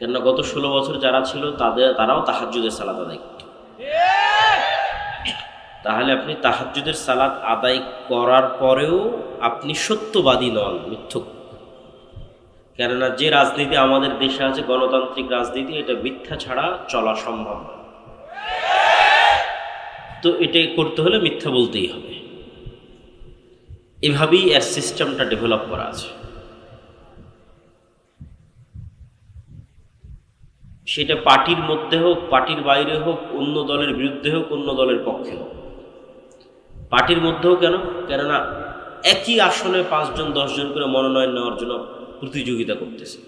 কেননা গত ষোলো বছর যারা ছিল, তাদের, তারাও তাহাজ্জুদের সালাদ আদায় করত। তাহলে আপনি তাহাজ্জুদের সালাত আদায় করার পরেও আপনি সত্যবাদী নন, মিথ্যুক। কেননা যে রাজনীতি আমাদের দেশে আছে, গণতান্ত্রিক রাজনীতি, এটা মিথ্যা ছাড়া চলা সম্ভব তো এটা করতে হলে মিথ্যা বলতেই হবে। এভাবেই এর সিস্টেমটা ডেভেলপ করা আছে। সেটা পার্টির মধ্যে হোক, পার্টির বাইরে হোক, অন্য দলের বিরুদ্ধে হোক, অন্য দলের পক্ষে হোক। পার্টির মধ্যেও কেন? কেননা একই আসনে পাঁচজন, দশজন করে মনোনয়ন নেওয়ার জন্য প্রতিযোগিতা করতেছে।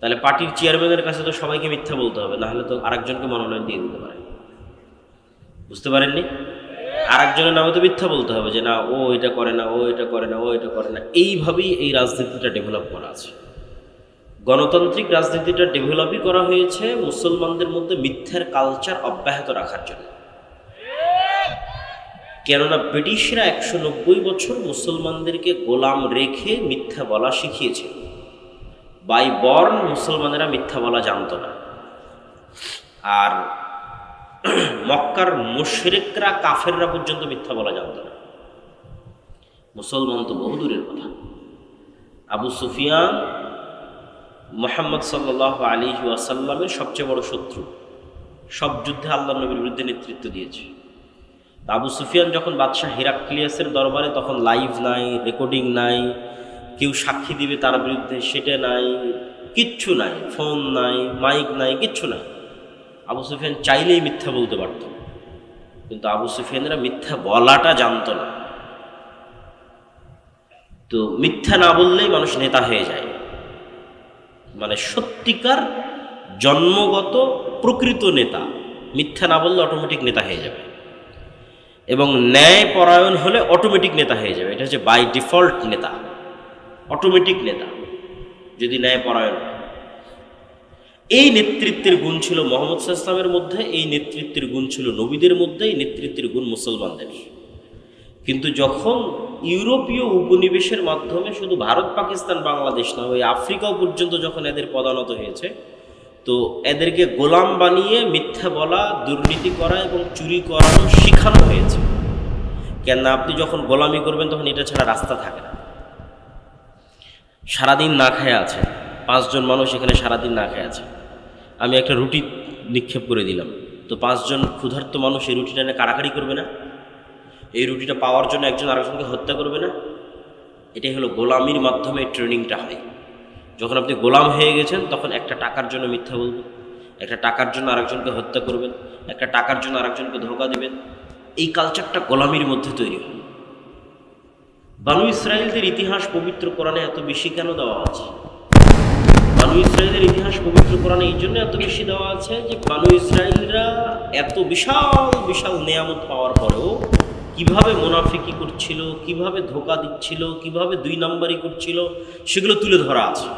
তাহলে পার্টির চেয়ারম্যানের কাছে তো সবাইকে মিথ্যা বলতে হবে, নাহলে তো আরেকজনকে মনোনয়ন দিয়ে দিতে পারে। বুঝতে পারেননি? আরেকজনের নামে তো মিথ্যা বলতে হবে যে, না, ও এটা করে না, ও এটা করে না, ও এটা করে না। এইভাবেই এই রাজনীতিটা ডেভেলপ করা আছে। গণতান্ত্রিক রাজনীতিটা ডেভেলপই করা হয়েছে মুসলমানদের মধ্যে মিথ্যার কালচার অব্যাহত রাখার জন্য। কেননা ব্রিটিশরা একশো নব্বই বছর মুসলমানদেরকে গোলাম রেখে মিথ্যা বলা শিখিয়েছিল বাই বর্ন মুসলমানেরা মিথ্যা বলা জানত না। আর মক্কার মুশরিকরা কাফেররা পর্যন্ত মিথ্যা বলা জানতো না। মুসলমান তো বহুদূরের কথা। আবু সুফিয়ান মোহাম্মদ সাল্লাহ আলী ওয়াসাল্লামের সবচেয়ে বড় শত্রু। সব যুদ্ধে আল্লাহ নবীর বিরুদ্ধে নেতৃত্ব দিয়েছে। আবু সুফিয়ান যখন বাদশাহ হিরাক্লিয়াসের দরবারে তখন লাইভ নাই, রেকর্ডিং নাই, কেউ সাক্ষী দিবে তার বিরুদ্ধে সেটা নাই, কিচ্ছু নাই, ফোন নাই, মাইক নাই, কিচ্ছু নাই। আবু সুফিয়ান চাইলেই মিথ্যা বলতে পারত। কিন্তু আবু সুফিয়ানরা মিথ্যা বলাটা জানতো না। তো মিথ্যা না বললেই মানুষ নেতা হয়ে যায়। মানে সত্যিকার জন্মগত প্রকৃত নেতা। মিথ্যা না বললে অটোমেটিক নেতা হয়ে যাবে। এবং ন্যায় পরায়ণ হলে অটোমেটিক নেতা হয়ে যাবে। এটা হচ্ছে বাই ডিফল্ট নেতা। অটোমেটিক নেতা। যদি ন্যায় পরায়ণ এই নেতৃত্বের গুণ ছিল মোহাম্মদ ইসলামের মধ্যে, এই নেতৃত্বের গুণ ছিল নবীদের মধ্যে, এই নেতৃত্বের গুণ মুসলমানদের। কিন্তু যখন ইউরোপীয় উপনিবেশের মাধ্যমে শুধু ভারত, পাকিস্তান, বাংলাদেশ না, ওই আফ্রিকাও পর্যন্ত যখন এদের পদানত হয়েছে, তো এদেরকে গোলাম বানিয়ে মিথ্যা বলা, দুর্নীতি করা এবং চুরি করানো শেখানো হয়েছে। কেননা আপনি যখন গোলামি করবেন, তখন এটা ছাড়া রাস্তা থাকে না। সারাদিন না খেয়ে আছে। পাঁচজন মানুষ এখানে সারাদিন না খেয়ে আছে। আমি একটা রুটি নিক্ষেপ করে দিলাম। তো পাঁচজন ক্ষুধার্ত মানুষ এই রুটিটা নিয়ে কাড়াকাড়ি করবে না? এই রুটিটা পাওয়ার জন্য একজন আরেকজনকে হত্যা করবে না? এটাই হলো গোলামির মাধ্যমে ট্রেনিংটা হয়। যখন আপনি গোলাম হয়ে গেছেন, তখন একটা টাকার জন্য মিথ্যা বলবেন, একটা টাকার জন্য আরেকজনকে হত্যা করবেন, একটা টাকার জন্য আরেকজনকে ধোকা দেবেন। এই কালচারটা গোলামির মধ্যে তৈরি হয়। বানু ইসরায়েলদের ইতিহাস পবিত্র কোরআনে এত বেশি কেন দেওয়া আছে? বানু ইসরায়েলের ইতিহাস পবিত্র কোরআনে এই জন্য এত বেশি দেওয়া আছে যে বানু ইসরায়েলরা এত বিশাল বিশাল নেয়ামত পাওয়ার পরেও কীভাবে মোনাফিকি করছিল, কীভাবে ধোকা দিচ্ছিল, কীভাবে দুই নাম্বারই করছিল, সেগুলো তুলে ধরা আছে।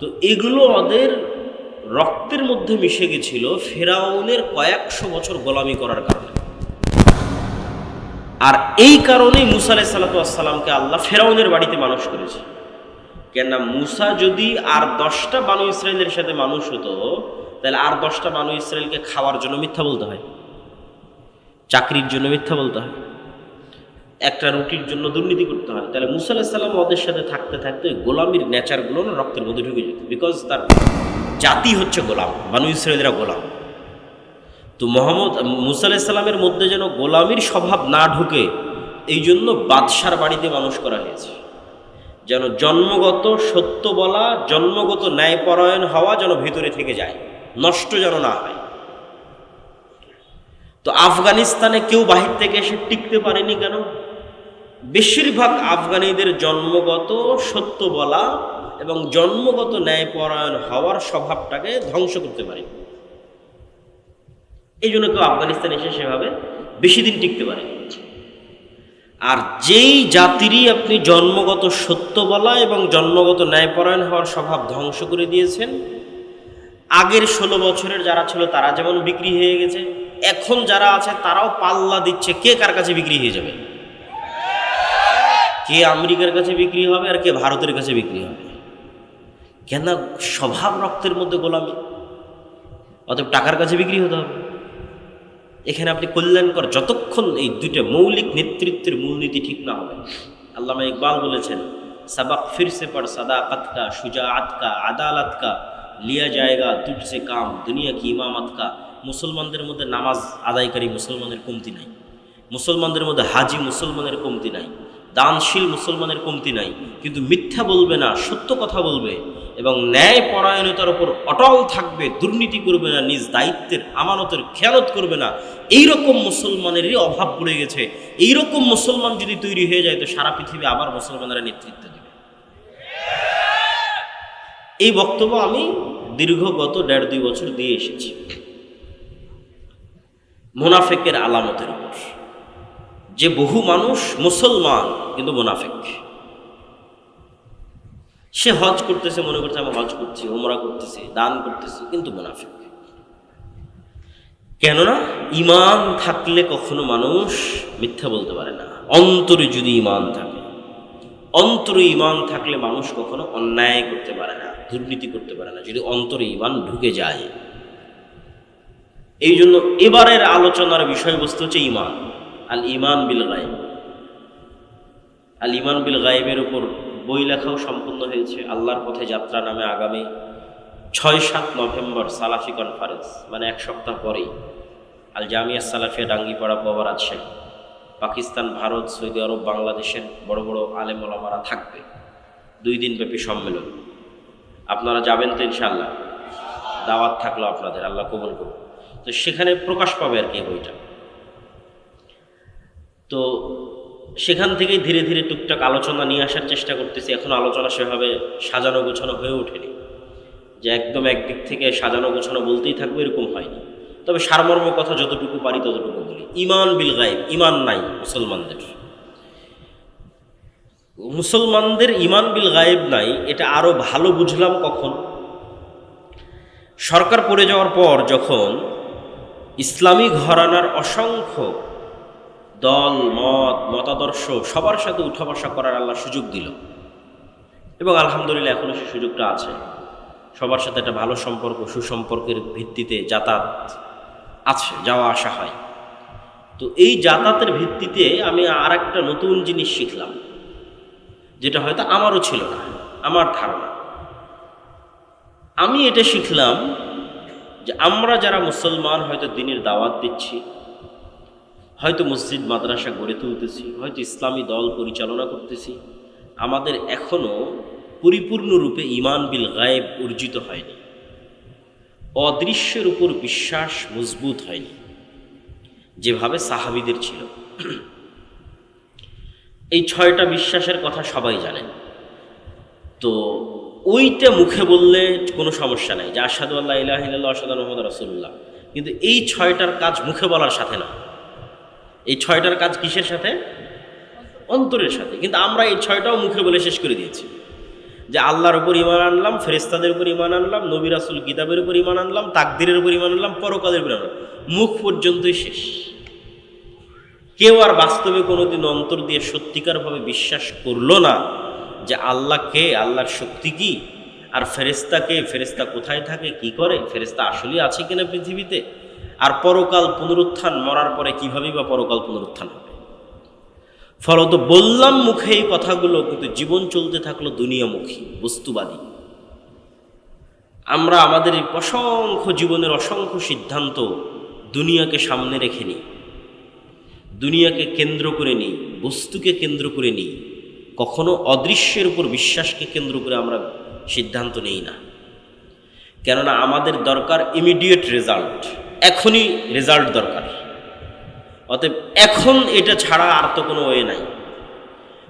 তো এগুলো ওদের রক্তের মধ্যে মিশে গেছিল ফেরাউনের কয়েকশো বছর গোলামি করার কারণে। আর এই কারণেই মুসা আলাই আল্লাহ ফেরাউনের বাড়িতে মানুষ করেছে। কেননা মুসা যদি আর দশটা বানু ইসরায়েলের সাথে মানুষ হতো, তাহলে আর দশটা বানু ইসরায়েলকে খাওয়ার জন্য মিথ্যা বলতে হয়। চাকরির জন্য মিথ্যা বলতে হয়। একটা রুটির জন্য দুর্নীতি করতে হয়। তাহলে মুসা আলাহিসাল্লাম ওদের সাথে থাকতে থাকতে গোলামির নেচারগুলো না রক্তের মধ্যে ঢুকে যেত। বিকজ তার জাতি হচ্ছে গোলাম, বানু ইসরায়েলরা গোলাম। তো মোহাম্মদ, মুসা আলাহিসাল্লামের মধ্যে যেন গোলামির স্বভাব না ঢুকে, এই জন্য বাদশার বাড়িতে মানুষ করা হয়েছে। যেন জন্মগত সত্য বলা, জন্মগত ন্যায়পরায়ণ হওয়া যেন ভিতরে থেকে যায়, নষ্ট যেন না হয়। তো আফগানিস্তানে কেউ বাহির থেকে এসে টিকতে পারেনি কেন? বেশিরভাগ আফগানিদের জন্মগত সত্য বলা এবং জন্মগত ন্যায়পরায়ণ হওয়ার স্বভাবটাকে ধ্বংস করতে পারে। এই জন্য কেউ আফগানিস্তান এসে সেভাবে বেশি দিন টিকতে পারে। আর যেই জাতিরই আপনি জন্মগত সত্য বলা এবং জন্মগত ন্যায়পরায়ণ হওয়ার স্বভাব ধ্বংস করে দিয়েছেন, আগের ষোলো বছরের যারা ছিল তারা যেমন বিক্রি হয়ে গেছে, এখন যারা আছে তারাও পাল্লা দিচ্ছে কে কার কাছে বিক্রি হয়ে যাবে। কে আমেরিকার কাছে বিক্রি হবে আর কে ভারতের কাছে বিক্রি হবে? কেন স্বভাব রক্তের মধ্যে গোলামি। অতএব টাকার কাছে বিক্রি হতে হবে। এখানে আপনি কল্যাণকর যতক্ষণ এই দুইটা মৌলিক নেতৃত্বের মূলনীতি ঠিক না হবে, আল্লামা ইকবাল বলেছেন, সবাক ফিরসে পর সাদাকত কা, শুজাআত কা, আদালত লিয়া জায়গা তুঝসে কাম, দুনিয়া কি ইমামত কা। মুসলমানদের মধ্যে নামাজ আদায়কারী মুসলমানের কমতি নাই। মুসলমানদের মধ্যে হাজি মুসলমানের কমতি নাই। দানশীল মুসলমানের কমতি নাই। কিন্তু মিথ্যা বলবে না, সত্য কথা বলবে এবং ন্যায় পরায়ণতার উপর অটল থাকবে, দুর্নীতি করবে না, নিজ দায়িত্বের আমানতের খেয়ালত করবে না। এই রকম মুসলমানেরই অভাব পড়ে গেছে। এই রকম মুসলমান যদি তৈরি হয়ে যায়, তো সারা পৃথিবী আবার মুসলমানেরা নেতৃত্ব দেবে। এই বক্তব্য আমি দীর্ঘ গত দেড় দুই বছর দিয়ে এসেছি। মোনাফেকের আলামতের উপর। যে বহু মানুষ মুসলমান, কিন্তু মোনাফেক। সে হজ করতেছে, মনে করছে, আমি হজ করছি ওমরা করতেছি, দান করতেছি, কিন্তু মোনাফেক। কেননা ইমান থাকলে কখনো মানুষ মিথ্যা বলতে পারে না। অন্তরে যদি ইমান থাকে, অন্তরে ইমান থাকলে মানুষ কখনো অন্যায় করতে পারে না, দুর্নীতি করতে পারে না, যদি অন্তরে ইমান ঢুকে যায়। এই জন্য এবারের আলোচনার বিষয়বস্তু হচ্ছে ইমান আল ইমান বিল গায়েব। আল ইমান বিল গায়েবের উপর বই লেখাও সম্পূর্ণ হয়েছে আল্লাহর পথে যাত্রা নামে আগামী ছয় সাত নভেম্বর সালাফি কনফারেন্স মানে এক সপ্তাহ পরেই। আল জামিয়া সালাফিয়া ডাঙ্গিপাড়া বাবা রাজশাহী পাকিস্তান, ভারত, সৌদি আরব, বাংলাদেশের বড় বড় আলেম ওলামারা থাকবে। দুই দিন ব্যাপী সম্মেলন। আপনারা যাবেন তো ইনশাল্লাহ দাওয়াত থাকল আপনাদের, আল্লাহ কবল করুন তো সেখানে প্রকাশ পাবে আর কি বইটা। তো সেখান থেকেই ধীরে ধীরে টুকটাক আলোচনা নিয়ে আসার চেষ্টা করতেছি। এখন আলোচনা সেভাবে সাজানো গোছানো হয়ে ওঠেনি। যে একদম একদিক থেকে সাজানো গোছানো বলতেই থাকবে এরকম হয়নি। তবে সারমর্ম কথা যতটুকু পারি ততটুকু বলি। ইমান বিল গায়েব, ইমান নাই মুসলমানদের। মুসলমানদের ইমান বিল গায়েব নাই, এটা আরও ভালো বুঝলাম কখন? সরকার পড়ে যাওয়ার পর যখন ইসলামী ঘরানার অসংখ্য দল, মত, মতাদর্শ সবার সাথে উঠা বসা করার আল্লাহ সুযোগ দিল। এবং আলহামদুলিল্লাহ এখনও সে সুযোগটা আছে। সবার সাথে একটা ভালো সম্পর্ক, সুসম্পর্কের ভিত্তিতে যাতায়াত আছে, যাওয়া আসা হয়। তো এই যাতায়াতের ভিত্তিতে আমি আর একটা নতুন জিনিস শিখলাম, যেটা হয়তো আমারও ছিল না, আমার ধারণা। আমি এটা শিখলাম যে আমরা যারা মুসলমান হয়তো দিনের দাওয়াত দিচ্ছি হয়তো মসজিদ, মাদ্রাসা গড়ে তুলতেছি, হয়তো ইসলামী দল পরিচালনা করতেছি। আমাদের এখনও পরিপূর্ণরূপে ইমান বিল গায়েব অর্জিত হয়নি। অদৃশ্যের উপর বিশ্বাস মজবুত হয়নি, যেভাবে সাহাবিদের ছিল। এই ছয়টা বিশ্বাসের কথা সবাই জানেন। তো ওইটা মুখে বললে কোনো সমস্যা নাই যে আসাদু আল্লাহ ইলাহ ইল্লাহ আসাদ মোহাম্মদ রসুল্লাহ কিন্তু এই ছয়টার কাজ মুখে বলার সাথে না এই ছয়টার কাজ কিসের সাথে? অন্তরের সাথে। কিন্তু আমরা এই ছয়টাও মুখে বলে শেষ করে দিয়েছি। যে আল্লাহর উপর ইমান আনলাম ফেরেস্তাদের উপর ইমান আনলাম, নবী রাসুল কিতাবের উপর ইমান আনলাম, তাকদিরের উপর ইমান আনলাম, পরকালের উপর আনলাম। মুখ পর্যন্তই শেষ। কেউ আর বাস্তবে কোনোদিন অন্তর দিয়ে সত্যিকারভাবে বিশ্বাস করল না যে আল্লাহ কে, আল্লাহর শক্তি কি, আর ফেরেস্তা কে ফেরেস্তা কোথায় থাকে, কি করে ফেরেস্তা আসলেই আছে কিনা পৃথিবীতে? আর পরকাল পুনরুত্থান, মরার পরে কিভাবেই বা পরকাল পুনরুত্থান হবে? ফলত বললাম মুখে এই কথাগুলো, কিন্তু জীবন চলতে থাকল দুনিয়ামুখী, বস্তুবাদী। আমরা আমাদের অসংখ্য জীবনের অসংখ্য সিদ্ধান্ত দুনিয়াকে সামনে রেখে নিই, দুনিয়াকে কেন্দ্র করে নিই, বস্তুকে কেন্দ্র করে নিই। কখনো অদৃশ্যের উপর বিশ্বাসকে কেন্দ্র করে আমরা সিদ্ধান্ত নেই না। কেননা আমাদের দরকার ইমিডিয়েট রেজাল্ট এখনই রেজাল্ট দরকার। অতএব এখন এটা ছাড়া আর তো কোনো ওয়ে নাই।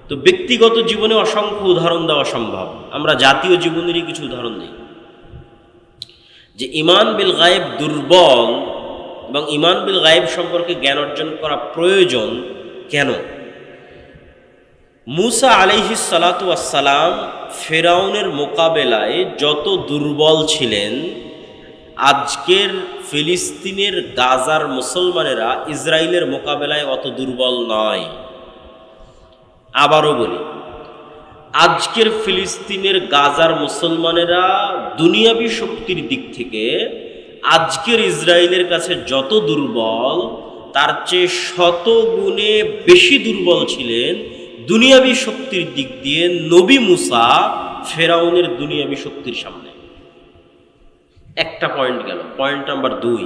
তো ব্যক্তিগত জীবনে অসংখ্য উদাহরণ দেওয়া সম্ভব। আমরা জাতীয় জীবনেরই কিছু উদাহরণ দিই। যে ইমান বিল গায়েব দুর্বল এবং ইমান বিল গায়েব সম্পর্কে জ্ঞান অর্জন করা প্রয়োজন কেন? মুসা আলিহি সালাতু আসসালাম ফেরাউনের মোকাবেলায় যত দুর্বল ছিলেন আজকের ফিলিস্তিনের গাজার মুসলমানেরা ইসরায়েলের মোকাবেলায় অত দুর্বল নয়। আবারও বলি, আজকের ফিলিস্তিনের গাজার মুসলমানেরা দুনিয়াবি শক্তির দিক থেকে আজকের ইসরায়েলের কাছে যত দুর্বল, তার চেয়ে শত গুণে বেশি দুর্বল ছিলেন দুনিয়াবি শক্তির দিক দিয়ে নবী মুসা ফেরাউনের দুনিয়াবি শক্তির সামনে। একটা পয়েন্ট গেল। পয়েন্ট নাম্বার দুই।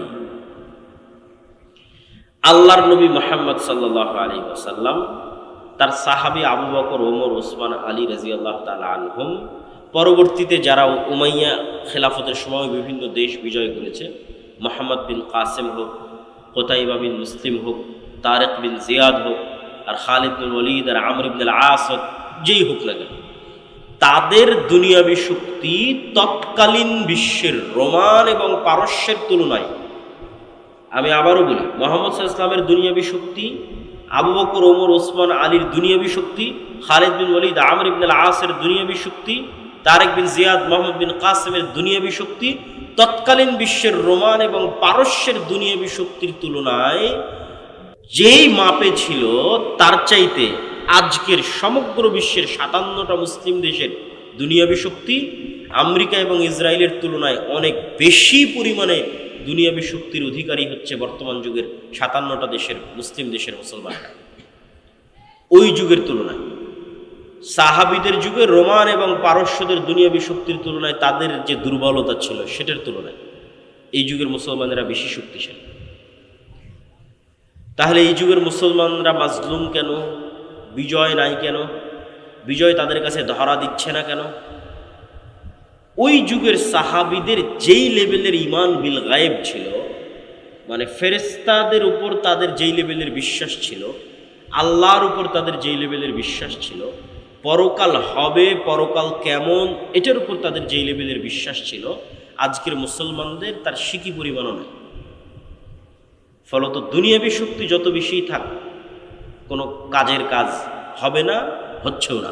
আল্লাহর নবী মোহাম্মদ সাল্লাহ আলী ওসাল্লাম তার সাহাবি আবু বকর, ওমর, ওসমান, আলী রাজি আল্লাহ তালা পরবর্তীতে যারা উমাইয়া খেলাফতের সময় বিভিন্ন দেশ বিজয় করেছে, মোহাম্মদ বিন কাসেম হোক, কোতাইবা বিন মুসলিম হোক, তারেক বিন জিয়াদ হোক, আর খালিদ বিন ওলিদ আর আমর ইবনুল আস হোক, যেই হোক না কেন তাদের দুনিয়াবি শক্তি তৎকালীন বিশ্বের রোমান এবং পারস্যের তুলনায়। আমি আবারও বলি, মোহাম্মদ ইসলামের দুনিয়াবি শক্তি, আবু বকর, ওমর, ওসমান, আলীর দুনিয়াবি শক্তি, খালিদ বিন ওলিদ আমর ইবনুল আসের দুনিয়াবি শক্তি, তারেক বিন জিয়াদ, মোহাম্মদ বিন কাসেমের দুনিয়াবি শক্তি তৎকালীন বিশ্বের রোমান এবং পারস্যের দুনিয়াবি শক্তির তুলনায় যেই মাপে ছিল, তার চাইতে আজকের সমগ্র বিশ্বের সাতান্নটা মুসলিম দেশের দুনিয়াবি শক্তি আমেরিকা এবং ইসরায়েলের তুলনায় অনেক বেশি পরিমাণে দুনিয়াবি শক্তির অধিকারী হচ্ছে বর্তমান যুগের সাতান্নটা দেশের মুসলিম দেশের মুসলমানরা। ওই যুগের তুলনায়। সাহাবিদের যুগে রোমান এবং পারস্যদের দুনিয়াবি শক্তির তুলনায় তাদের যে দুর্বলতা ছিল সেটার তুলনায় এই যুগের মুসলমানেরা বেশি শক্তিশালী। তাহলে এই যুগের মুসলমানরা মাজলুম কেন? বিজয় নাই কেন? বিজয় তাদের কাছে ধরা দিচ্ছে না কেন? ওই যুগের সাহাবিদের যেই লেভেলের ইমান বিল গায়েব ছিল মানে ফেরেস্তাদের উপর তাদের যেই লেভেলের বিশ্বাস ছিল, আল্লাহর উপর তাদের যেই লেভেলের বিশ্বাস ছিল, পরকাল হবে, পরকাল কেমন, এটার উপর তাদের যেই লেভেলের বিশ্বাস ছিল, আজকের মুসলমানদের তার সিকি পরিমাণও নেই। ফলত দুনিয়াবি শক্তি যত বেশি থাক কোনো কাজের কাজ হবে না, হচ্ছেও না।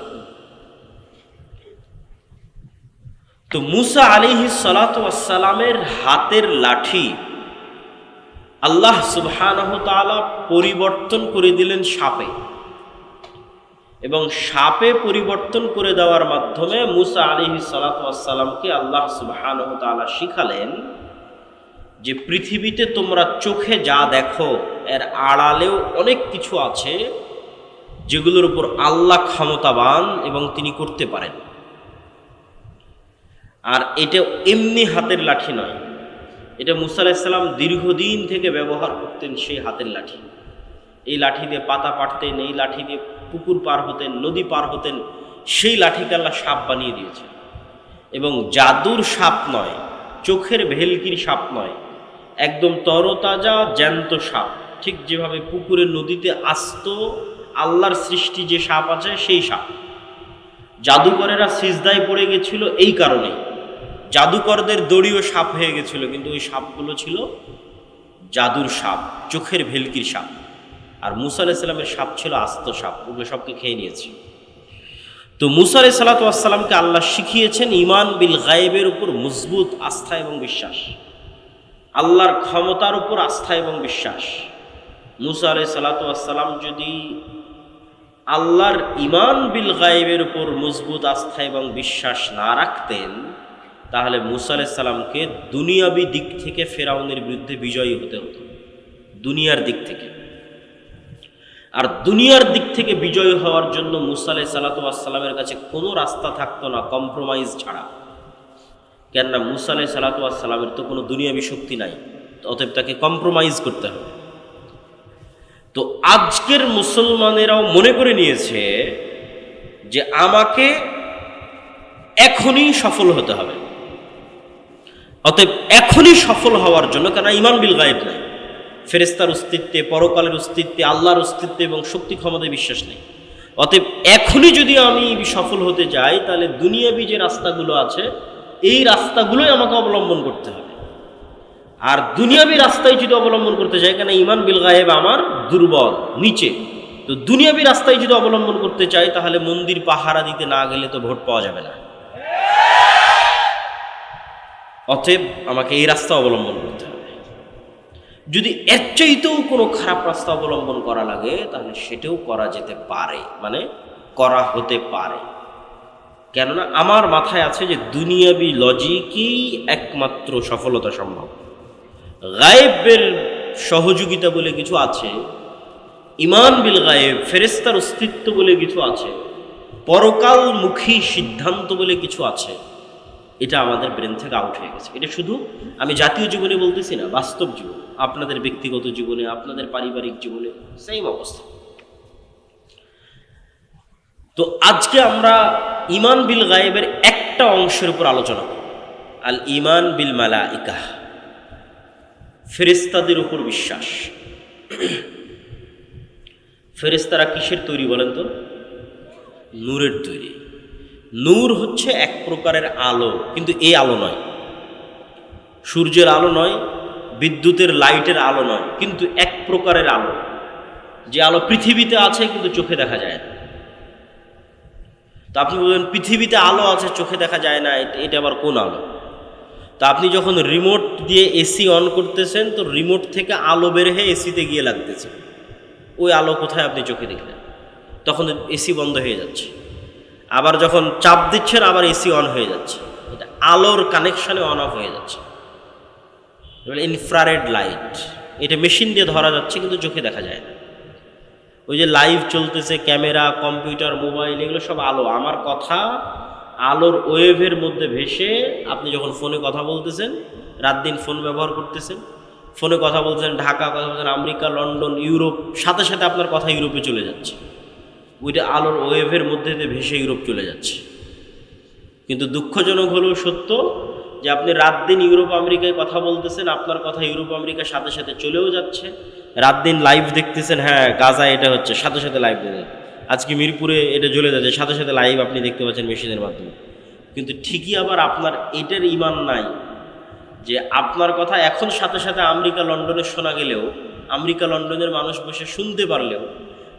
তো মুসা আলিহি সালাতামের হাতের লাঠি আল্লাহ সুবহানাহ তাআলা পরিবর্তন করে দিলেন সাপে এবং সাপে পরিবর্তন করে দেওয়ার মাধ্যমে মুসা আলিহি সালাতামকে আল্লাহ সুবহানাহ শিখালেন যে পৃথিবীতে তোমরা চোখে যা দেখো, এর আড়ালেও অনেক কিছু আছে যেগুলোর উপর আল্লাহ ক্ষমতাবান এবং তিনি করতে পারেন। আর এটা এমনি হাতের লাঠি নয়। এটা মুসা দীর্ঘদিন থেকে ব্যবহার করতেন সেই হাতের লাঠি। এই লাঠি দিয়ে পাতা পাটতেন এই লাঠি দিয়ে পুকুর পার হতেন, নদী পার হতেন, সেই লাঠিকে আল্লাহ সাপ বানিয়ে দিয়েছে এবং জাদুর সাপ নয়, চোখের ভেলকির সাপ নয় একদম তরতাজা, জ্যান্ত সাপ। ঠিক যেভাবে পুকুরে নদীতে আস্ত আল্লাহর সৃষ্টি যে সাপ আছে, সেই সাপ। জাদুকরেরা সিজদায় পড়ে গেছিল এই কারণে জাদুকরদের দড়িও সাপ হয়ে গেছিল, কিন্তু ওই সাপগুলো ছিল জাদুর সাপ, চোখের ভেলকির সাপ। আর মুসা আলাইসাল্লামের সাপ ছিল আস্ত সাপ, ওগুলো সবকে খেয়ে নিয়েছে। তো মুসা আলাই সাল্লাতামকে আল্লাহ শিখিয়েছেন, ইমান বিল গায়েবের উপর মজবুত আস্থা এবং বিশ্বাস। আল্লাহর ক্ষমতার উপর আস্থা এবং বিশ্বাস। মুসা আলাই সাল্লাতাম যদি আল্লাহর ইমান বিল গায়েবের উপর মজবুত আস্থা এবং বিশ্বাস না রাখতেন, তাহলে মুসা আলাইসাল্লামকে দুনিয়াবি দিক থেকে ফেরাউনের বিরুদ্ধে বিজয়ী হতে হতো। দুনিয়ার দিক থেকে। আর দুনিয়ার দিক থেকে বিজয়ী হওয়ার জন্য মুসা আলাই সাল্লাতামের কাছে কোনো রাস্তা থাকতো না, কম্প্রোমাইজ ছাড়া। কেননা মুসা আলাই সাল্লাতামের তো কোনো দুনিয়াবি শক্তি নাই, অতএব তাকে কম্প্রোমাইজ করতে হবে। তো আজকের মুসলমানেরাও মনে করে নিয়েছে যে আমাকে এখনই সফল হতে হবে। অতএব এখনই সফল হওয়ার জন্য কেন ইমান বিল গায়েব নাই। ফেরেস্তার অস্তিত্বে, পরকালের অস্তিত্বে, আল্লাহর অস্তিত্বে এবং শক্তি ক্ষমতায় বিশ্বাস নেই। অতএব এখনই যদি আমি সফল হতে যাই, তাহলে দুনিয়াবি যে রাস্তাগুলো আছে এই রাস্তাগুলোই আমাকে অবলম্বন করতে হবে। আর দুনিয়াবি রাস্তায় যদি অবলম্বন করতে চাই কেন ইমান বিল গায়েব আমার দুর্বল, নিচে। তো দুনিয়াবি রাস্তায় যদি অবলম্বন করতে চাই, তাহলে মন্দির পাহারা দিতে না গেলে তো ভোট পাওয়া যাবে না। অতএব আমাকে এই রাস্তা অবলম্বন করতে হবে। যদি এর চাইতেও কোনো খারাপ রাস্তা অবলম্বন করা লাগে, তাহলে সেটাও করা যেতে পারে। মানে করা হতে পারে। কেননা আমার মাথায় আছে যে দুনিয়াবি লজিকই একমাত্র সফলতা সম্ভব। গায়েবের সহযোগিতা বলে কিছু আছে ইমান বিল গায়েব ফেরেস্তার অস্তিত্ব বলে কিছু আছে, পরকালমুখী সিদ্ধান্ত বলে কিছু আছে। এটা আমাদের ব্রেন থেকে আউট হয়ে গেছে। এটা শুধু আমি জাতীয় জীবনে বলতেছি না, বাস্তব জীবন, আপনাদের ব্যক্তিগত জীবনে, আপনাদের পারিবারিক জীবনে সেম অবস্থা। তো আজকে আমরা ইমান বিল গায়েবের একটা অংশের উপর আলোচনা আল ইমান বিল মালা ইকাহ ফেরেস্তাদের উপর বিশ্বাস। ফেরেস্তারা কিসের তৈরি বলেন তো? নূরের তৈরি। নূর হচ্ছে এক প্রকারের আলো, কিন্তু এই আলো নয়। সূর্যের আলো নয়, বিদ্যুতের লাইটের আলো নয়, কিন্তু এক প্রকারের আলো। যে আলো পৃথিবীতে আছে, কিন্তু চোখে দেখা যায় না। তো আপনি বলবেন, পৃথিবীতে আলো আছে, চোখে দেখা যায় না এটা- আবার কোন আলো? তা আপনি যখন রিমোট দিয়ে এসি অন করতেছেন, তো রিমোট থেকে আলো বের হয়ে এসিতে গিয়ে লাগতেছে। ওই আলো কোথায় আপনি চোখে দেখলেন? তখন এসি বন্ধ হয়ে যাচ্ছে। আবার যখন চাপ দিচ্ছেন, আবার এসি অন হয়ে যাচ্ছে। এটা আলোর কানেকশানে অন অফ হয়ে যাচ্ছে। ইনফ্রারেড লাইট এটা মেশিন দিয়ে ধরা যাচ্ছে, কিন্তু চোখে দেখা যায় না। ওই যে লাইভ চলতেছে ক্যামেরা কম্পিউটার মোবাইল এগুলো সব আলো। আমার কথা আলোর ওয়েভের মধ্যে ভেসে আপনি যখন ফোনে কথা বলতেছেন, রাত দিন ফোন ব্যবহার করতেছেন ফোনে কথা বলছেন ঢাকা, কথা বলছেন আমেরিকা, লন্ডন, ইউরোপ, সাথে সাথে আপনার কথা ইউরোপে চলে যাচ্ছে। ওইটা আলোর ওয়েভের মধ্যে দিয়ে ভেসে ইউরোপ চলে যাচ্ছে। কিন্তু দুঃখজনক হলেও সত্য যে আপনি রাত দিন ইউরোপ আমেরিকায় কথা বলতেছেন, আপনার কথা ইউরোপ আমেরিকার সাথে সাথে চলেও যাচ্ছে। রাত দিন লাইভ দেখতেছেন হ্যাঁ গাজা এটা হচ্ছে, সাথে সাথে লাইভ দেখেন। আজকে মিরপুরে এটা জ্বলে যাচ্ছে সাথে সাথে লাইভ আপনি দেখতে পাচ্ছেন মেশিনের মাধ্যমে। কিন্তু ঠিকই আবার আপনার এটার ইমান নাই যে আপনার কথা এখন সাথে সাথে আমেরিকা, লন্ডনে শোনা গেলেও, আমেরিকা, লন্ডনের মানুষ বসে শুনতে পারলেও,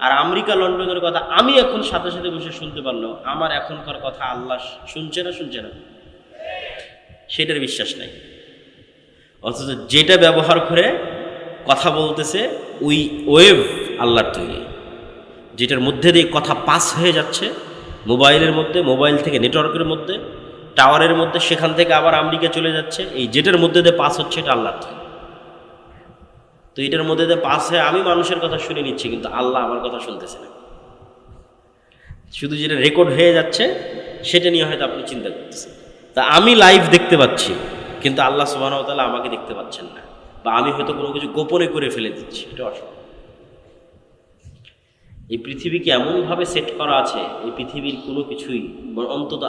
আর আমেরিকা, লন্ডনের কথা আমি এখন সাথে সাথে বসে শুনতে পারলেও, আমার এখনকার কথা আল্লাহ শুনছে না শুনছে না। সেটার বিশ্বাস নাই। অথচ যেটা ব্যবহার করে কথা বলতেছে, ওই ওয়েভ আল্লাহর তৈরি, যেটার মধ্যে দিয়ে কথা পাস হয়ে যাচ্ছে, মোবাইলের মধ্যে, মোবাইল থেকে নেটওয়ার্কের মধ্যে, টাওয়ারের মধ্যে, সেখান থেকে আবার আমেরিকা চলে যাচ্ছে, এই যেটার মধ্যে দিয়ে পাস হচ্ছে এটা আল্লাহর তৈরি। তো এটার মধ্যে দিয়ে পাস হয়ে আমি মানুষের কথা শুনে নিচ্ছি, কিন্তু আল্লাহ আমার কথা শুনতেছে না। শুধু যেটা রেকর্ড হয়ে যাচ্ছে, সেটা নিয়ে হয়তো আপনি চিন্তা করতেছেন। তা আমি লাইভ দেখতে পাচ্ছি, কিন্তু আল্লাহ সুবাহতাল্লাহ আমাকে দেখতে পাচ্ছেন না। বা আমি হয়তো কোনো কিছু গোপনে করে ফেলে দিচ্ছি, এটা অসম্ভব। এই পৃথিবীকে এমনভাবে সেট করা আছে? এই পৃথিবীর কোনো কিছুই অন্তত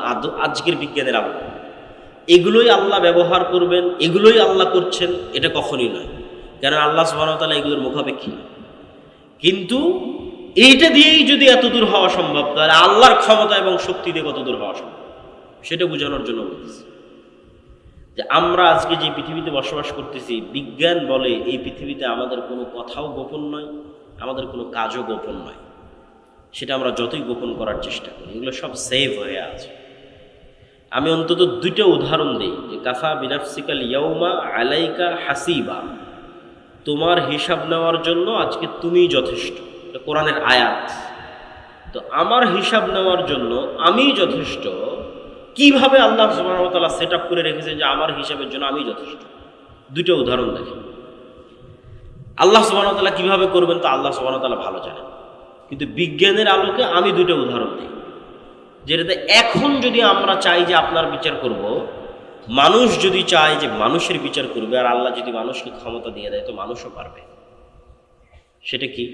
আজকের বিজ্ঞানের আলো। এগুলোই আল্লাহ ব্যবহার করবেন, এগুলোই আল্লাহ করছেন, এটা কখনই নয়। কেন আল্লাহ সুবাহতাল্লাহ এগুলোর মুখাপেক্ষী কিন্তু এইটা দিয়েই যদি এত দূর হওয়া সম্ভব, তাহলে আল্লাহর ক্ষমতা এবং শক্তি দিয়ে কত দূর হওয়া সম্ভব? সেটা বোঝানোর জন্য বলতেছি। যে আমরা আজকে যে পৃথিবীতে বসবাস করতেছি, বিজ্ঞান বলে এই পৃথিবীতে আমাদের কোনো কথাও গোপন নয়, আমাদের কোনো কাজও গোপন নয়। সেটা আমরা যতই গোপন করার চেষ্টা করি, এগুলো সব সেভ হয়ে আছে। আমি অন্তত দুইটা উদাহরণ দিই, যে কাফা বিনাফসিকাল ইয়ৌমা আলাইকা হাসিবা। তোমার হিসাব নেওয়ার জন্য আজকে তুমিই যথেষ্ট। কোরআনের আয়াত। তো আমার হিসাব নেওয়ার জন্য আমি যথেষ্ট কীভাবে আল্লাহ সুবাহতাল্লাহ সেট আপ করে রেখেছেন যে আমার হিসাবের জন্য আমি যথেষ্ট? দুটো উদাহরণ দেখেন। আল্লাহ সুবাহতাল্লাহ কীভাবে করবেন তো আল্লাহ সুবাহতাল্লাহ ভালো জানেন। কিন্তু বিজ্ঞানের আলোকে আমি দুটো উদাহরণ দিই। যেটাতে এখন যদি আমরা চাই যে আপনার বিচার করব, মানুষ যদি চায় যে মানুষের বিচার করবে আর আল্লাহ যদি মানুষকে ক্ষমতা দিয়ে দেয়, তো মানুষও পারবে। সেটা কি?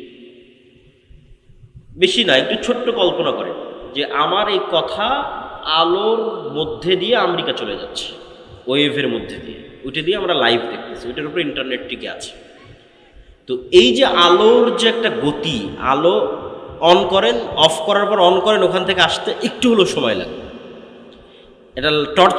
বেশি না, একটু ছোট্ট কল্পনা করেন যে আমার এই কথা আলোর মধ্যে দিয়ে আমেরিকা চলে যাচ্ছে, ওয়েভের মধ্যে দিয়ে। ওইটা দিয়ে আমরা লাইভ দেখতেছি, ওইটার উপরে ইন্টারনেট টিকে আছে। তো এই যে আলোর যে একটা গতি, আলো অন করেন অফ করার পর অন করেন, ওখান থেকে আসতে একটু হলেও সময় লাগে। এটা টর্চ